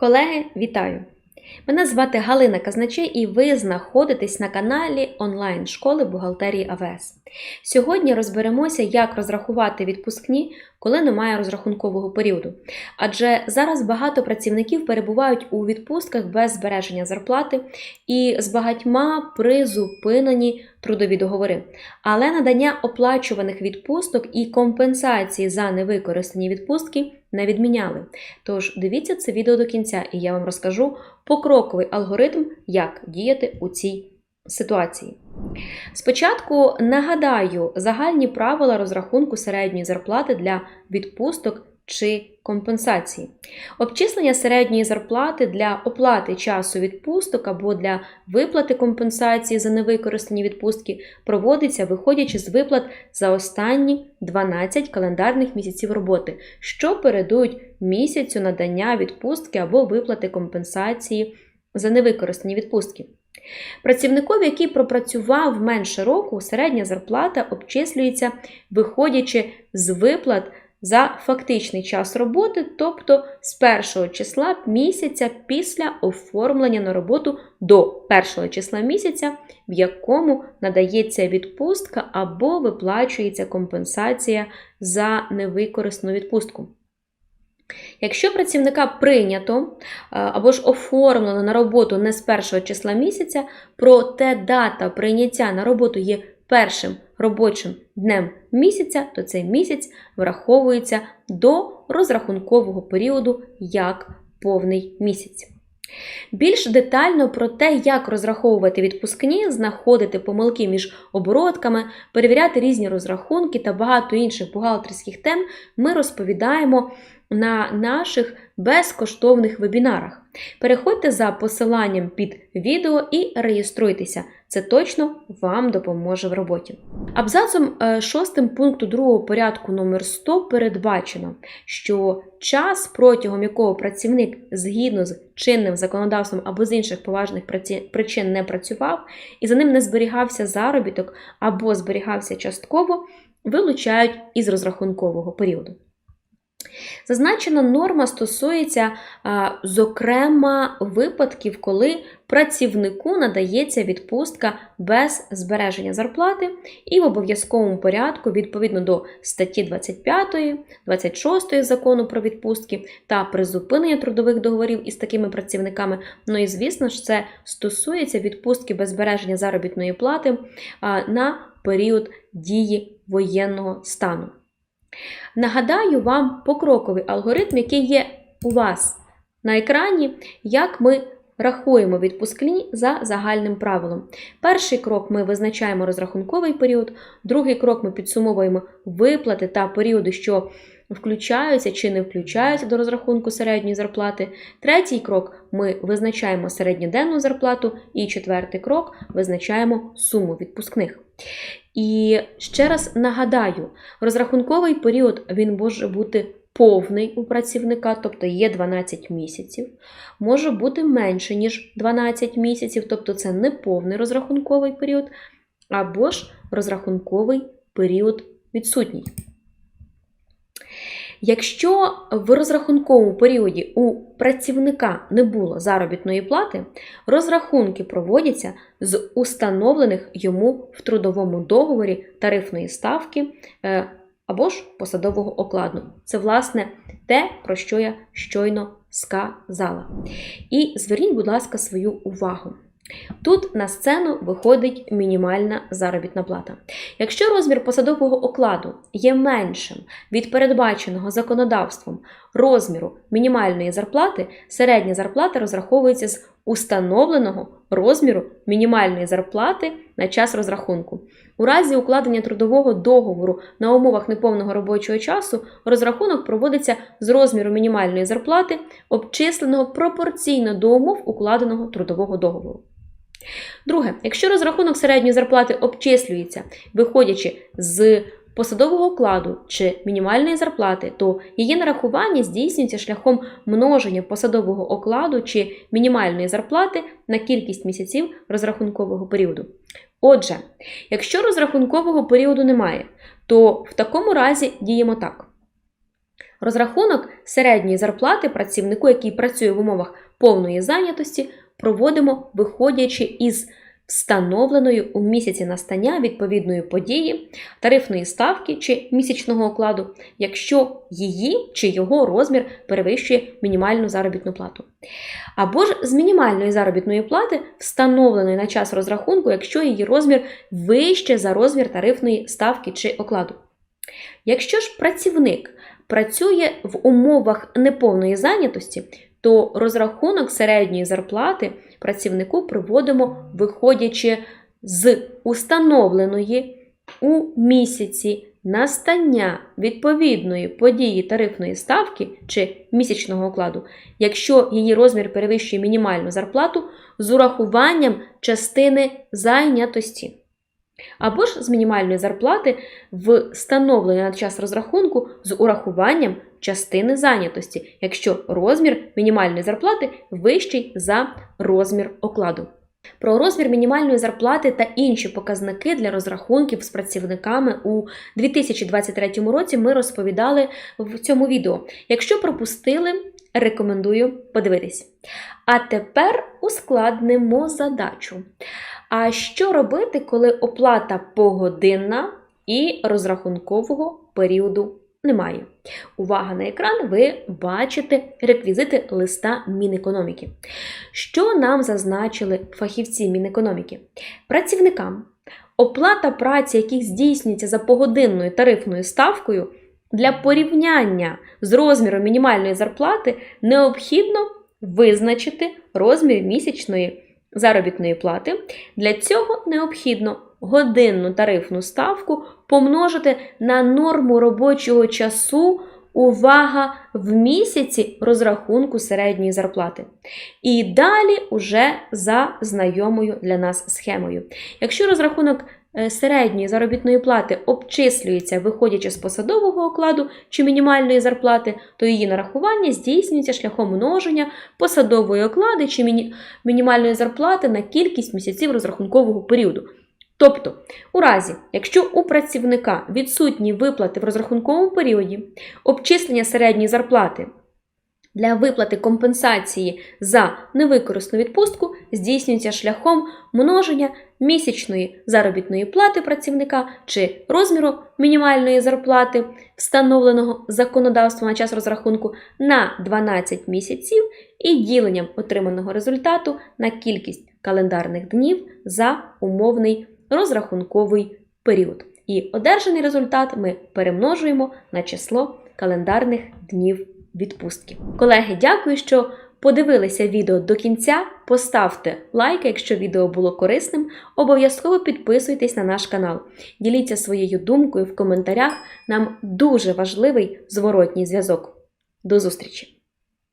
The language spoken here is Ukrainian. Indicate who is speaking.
Speaker 1: Колеги, вітаю! Мене звати Галина Казначей і ви знаходитесь на каналі онлайн-школи бухгалтерії АВС. Сьогодні розберемося, як розрахувати відпускні, коли немає розрахункового періоду. Адже зараз багато працівників перебувають у відпустках без збереження зарплати і з багатьма призупинені трудові договори. Але надання оплачуваних відпусток і компенсації за невикористані відпустки не відміняли. Тож дивіться це відео до кінця, і я вам розкажу покроковий алгоритм, як діяти у цій ситуації. Спочатку нагадаю загальні правила розрахунку середньої зарплати для відпусток чи компенсації. Обчислення середньої зарплати для оплати часу відпусток або для виплати компенсації за невикористані відпустки проводиться, виходячи з виплат за останні 12 календарних місяців роботи, що передують місяцю надання відпустки або виплати компенсації за невикористані відпустки. Працівникові, який пропрацював менше року, середня зарплата обчислюється, виходячи з виплат за фактичний час роботи, тобто з першого числа місяця після оформлення на роботу до першого числа місяця, в якому надається відпустка або виплачується компенсація за невикористану відпустку. Якщо працівника прийнято або ж оформлено на роботу не з першого числа місяця, проте дата прийняття на роботу є першим робочим днем місяця, то цей місяць враховується до розрахункового періоду як повний місяць. Більш детально про те, як розраховувати відпускні, знаходити помилки між оборудками, перевіряти різні розрахунки та багато інших бухгалтерських тем, ми розповідаємо на наших безкоштовних вебінарах. Переходьте за посиланням під відео і реєструйтеся. Це точно вам допоможе в роботі. Абзацом 6 пункту 2 порядку номер 100 передбачено, що час, протягом якого працівник згідно з чинним законодавством або з інших поважних причин не працював, і за ним не зберігався заробіток або зберігався частково, вилучають із розрахункового періоду. Зазначена норма стосується, зокрема, випадків, коли працівнику надається відпустка без збереження зарплати і в обов'язковому порядку, відповідно до статті 25, 26 закону про відпустки та призупинення трудових договорів із такими працівниками. Ну і, звісно ж, це стосується відпустки без збереження заробітної плати на період дії воєнного стану. Нагадаю вам покроковий алгоритм, який є у вас на екрані, як ми рахуємо відпускні за загальним правилом. Перший крок ми визначаємо розрахунковий період, другий крок ми підсумовуємо виплати та періоди, що включаються чи не включаються до розрахунку середньої зарплати. Третій крок ми визначаємо середньоденну зарплату, і четвертий крок визначаємо суму відпускних. І ще раз нагадаю, розрахунковий період він може бути повний у працівника, тобто є 12 місяців, може бути менше, ніж 12 місяців, тобто це не повний розрахунковий період, або ж розрахунковий період відсутній. Якщо в розрахунковому періоді у працівника не було заробітної плати, розрахунки проводяться з установлених йому в трудовому договорі тарифної ставки е, або ж посадового окладу. Це, власне, те, про що я щойно сказала. І зверніть, будь ласка, свою увагу. Тут на сцену виходить мінімальна заробітна плата. Якщо розмір посадового окладу є меншим від передбаченого законодавством розміру мінімальної зарплати, середня зарплата розраховується з установленого розміру мінімальної зарплати на час розрахунку. У разі укладення трудового договору на умовах неповного робочого часу розрахунок проводиться з розміру мінімальної зарплати, обчисленого пропорційно до умов укладеного трудового договору. Друге, якщо розрахунок середньої зарплати обчислюється, виходячи з посадового окладу чи мінімальної зарплати, то її нарахування здійснюється шляхом множення посадового окладу чи мінімальної зарплати на кількість місяців розрахункового періоду. Отже, якщо розрахункового періоду немає, то в такому разі діємо так. Розрахунок середньої зарплати працівнику, який працює в умовах повної зайнятості, проводимо виходячи із встановленої у місяці настання відповідної події, тарифної ставки чи місячного окладу, якщо її чи його розмір перевищує мінімальну заробітну плату. Або ж з мінімальної заробітної плати, встановленої на час розрахунку, якщо її розмір вище за розмір тарифної ставки чи окладу. Якщо ж працівник працює в умовах неповної зайнятості, то розрахунок середньої зарплати працівнику проводимо виходячи з установленої у місяці настання відповідної події тарифної ставки чи місячного окладу, якщо її розмір перевищує мінімальну зарплату з урахуванням частини зайнятості. Або ж з мінімальної зарплати встановлення на час розрахунку з урахуванням частини зайнятості, якщо розмір мінімальної зарплати вищий за розмір окладу. Про розмір мінімальної зарплати та інші показники для розрахунків з працівниками у 2023 році ми розповідали в цьому відео. Якщо пропустили, рекомендую подивитись. А тепер ускладнимо задачу. А що робити, коли оплата погодинна і розрахункового періоду немає? Увага на екран, ви бачите реквізити листа Мінекономіки. Що нам зазначили фахівці Мінекономіки? Працівникам оплата праці, яких здійснюється за погодинною тарифною ставкою, для порівняння з розміром мінімальної зарплати необхідно визначити розмір місячної заробітної плати. Для цього необхідно годинну тарифну ставку помножити на норму робочого часу. Увага в місяці розрахунку середньої зарплати. І далі уже за знайомою для нас схемою. Якщо розрахунок середньої заробітної плати обчислюється, виходячи з посадового окладу чи мінімальної зарплати, то її нарахування здійснюється шляхом множення посадової оклади чи міні... мінімальної зарплати на кількість місяців розрахункового періоду. Тобто, у разі, якщо у працівника відсутні виплати в розрахунковому періоді, обчислення середньої зарплати для виплати компенсації за невикористану відпустку здійснюється шляхом множення місячної заробітної плати працівника чи розміру мінімальної зарплати, встановленого законодавством на час розрахунку на 12 місяців і діленням отриманого результату на кількість календарних днів за умовний розрахунковий період. І одержаний результат ми перемножуємо на число календарних днів відпустки. Колеги, дякую, що подивилися відео до кінця. Поставте лайк, якщо відео було корисним. Обов'язково підписуйтесь на наш канал. Діліться своєю думкою в коментарях. Нам дуже важливий зворотній зв'язок. До зустрічі!